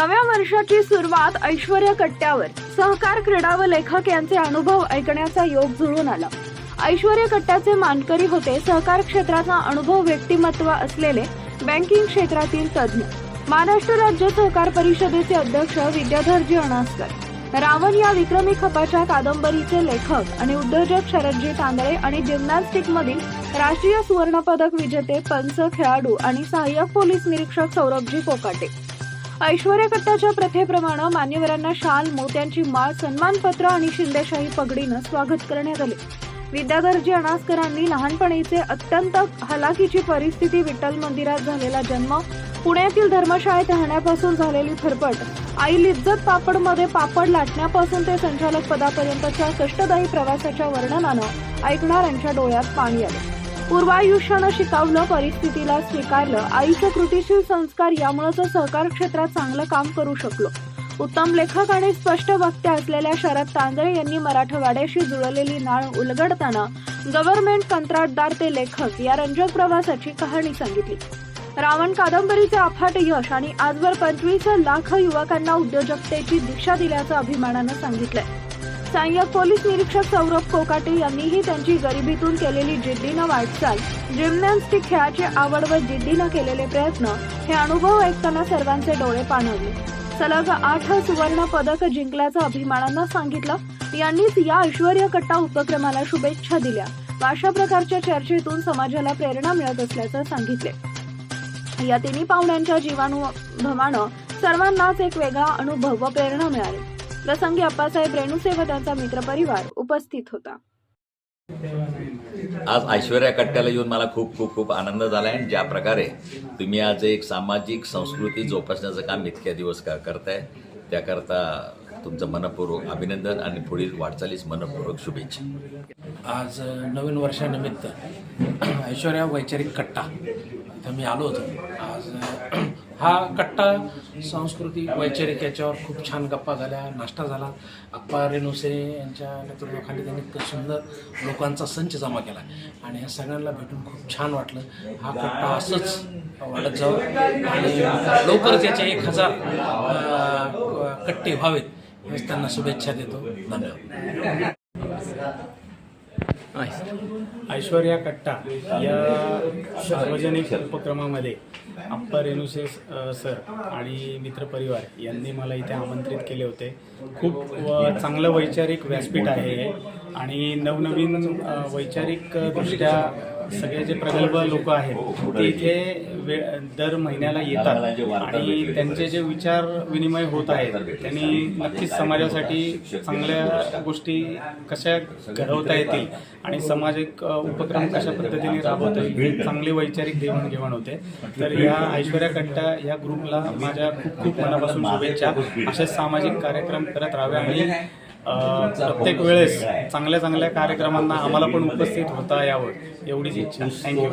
नव्या वर्षाची सुरुवात ऐश्वर्या कट्ट्यावर. सहकार क्रीडा व लेखक यांचे अनुभव ऐकण्याचा योग जुळून आला. ऐश्वर्या कट्ट्याचे मानकरी होते सहकार क्षेत्राचा अनुभव व्यक्तिमत्व असलेले बँकिंग क्षेत्रातील तज्ज्ञ. महाराष्ट्र राज्य सहकार परिषदेचे अध्यक्ष विद्याधरजी अणासकर. रावण या विक्रमी खपाच्या कादंबरीचे लेखक आणि उद्योजक शरदजी तांदळे आणि जिम्नॅस्टिक मधील राष्ट्रीय सुवर्णपदक विजेते पंच खेळाडू आणि सहाय्यक पोलीस निरीक्षक सौरभजी कोकाटे. ऐश्वर्या कट्टाच्या प्रथेप्रमाणे मान्यवरांना शाल मोत्यांची माळ सन्मानपत्र आणि शिंदेशाही पगडीनं स्वागत करण्यात आले. विद्याधरजी अणासकरांनी लहानपणीचे अत्यंत हलाखीची परिस्थिती विठ्ठल मंदिरात झालेला जन्म पुण्यातील धर्मशाळेत राहण्यापासून झालेली फरफट आई लिज्जत पापडमध्ये पापड लाटण्यापासून ते संचालक पदापर्यंतच्या कष्टदायी प्रवासाच्या वर्णनानं ऐकणाऱ्यांच्या डोळ्यात पाणी आलं. पूर्वायुष्यानं शिकवलं परिस्थितीला स्वीकारलं आईचं कृतीशील संस्कार यामुळेच सहकार क्षेत्रात चांगलं काम करू शकलो. उत्तम लेखक आणि स्पष्ट वक्ते असलेल्या शरद तांदळे यांनी मराठवाड्याशी जुळलेली नाळ उलगडताना गव्हर्नमेंट कंत्राटदार ते लेखक या रंजक प्रवासाची कहाणी सांगितली. रावण कादंबरीचे अफाट यश आणि आजवर पंचवीस लाख युवकांना उद्योजकतेची दीक्षा दिल्याचं अभिमानानं सांगितलंय. सहाय्यक पोलीस निरीक्षक सौरभ कोकाटे यांनीही त्यांची गरिबीतून केलेली जिद्दीनं वाटचाल. जिम्नॅस्टिक खेळाची आवड व जिद्दीनं केलेले प्रयत्न हे अनुभव ऐकताना सर्वांचे डोळे पाणवले सलग आठ सुवर्ण पदक जिंकल्याचं अभिमानानं सांगितलं. यांनीच या ऐश्वर्य कट्टा उपक्रमाला शुभेच्छा दिल्या. व अशा प्रकारच्या चर्चेतून समाजाला प्रेरणा मिळत असल्याचं सांगितले. या तिन्ही पाहुण्यांच्या जीवानुभवानं सर्वांनाच एक वेगळा अनुभव व प्रेरणा मिळाली. प्रसंगी अप्पासाहेब रेणुसे व त्यांचा मित्रपरिवार उपस्थित होता. आज ऐश्वर्या कट्ट्याला येऊन मला खूप खूप खूप आनंद झाला आहे आणि ज्या प्रकारे तुम्ही आज एक सामाजिक संस्कृती जोपासण्याचं काम इतक्या दिवस का करताय त्याकरता तुमचं मनपूर्वक अभिनंदन आणि पुढील वाटचालीस मनपूर्वक शुभेच्छा. आज नवीन वर्षानिमित्त ऐश्वर्या वैचारिक कट्टा इथं मी आलो होतो. आज हा कट्टा सांस्कृतिक वैचारिक याच्यावर खूप छान गप्पा झाल्या नाश्ता झाला. अप्पा रेणुसे यांच्या नेतृत्वाखाली त्यांनी इतकं सुंदर लोकांचा संच जमा केला आणि ह्या सगळ्यांना भेटून खूप छान वाटलं. हा कट्टा असंच वाढत जावं आणि लवकरच याचे एक हजार कट्टे व्हावेत हेच त्यांना शुभेच्छा देतो. धन्यवाद. ऐश्वर्या कट्टा या सार्वजनिक उपक्रमामध्ये अप्पा रेणुसे सर आणि मित्रपरिवार यांनी मला इथे आमंत्रित केले होते. खूप व चांगलं वैचारिक व्यासपीठ आहे हे. आणि नवनवीन वैचारिकदृष्ट्या सगळे जे प्रगल्भ लोक आहेत ते इथे दर महिन्याला येतात. आणि त्यांचे जे विचार विनिमय होत आहेत त्यांनी नक्कीच समाजासाठी चांगल्या गोष्टी कशा घडवता येतील आणि सामाजिक अ, उपक्रम कशा पद्धतीने राबवता येईल चांगली वैचारिक देवाणघेवाण होते. तर या ऐश्वर्या कट्टा या ग्रुपला माझ्या खूप खूप मनापासून शुभेच्छा. असे सामाजिक कार्यक्रम करत राहावे आणि अ, प्रत्येक वेळेस चांगल्या चांगल्या कार्यक्रमांना आम्हाला पण उपस्थित होता यावं. एवढीच इच्छा. थँक्यू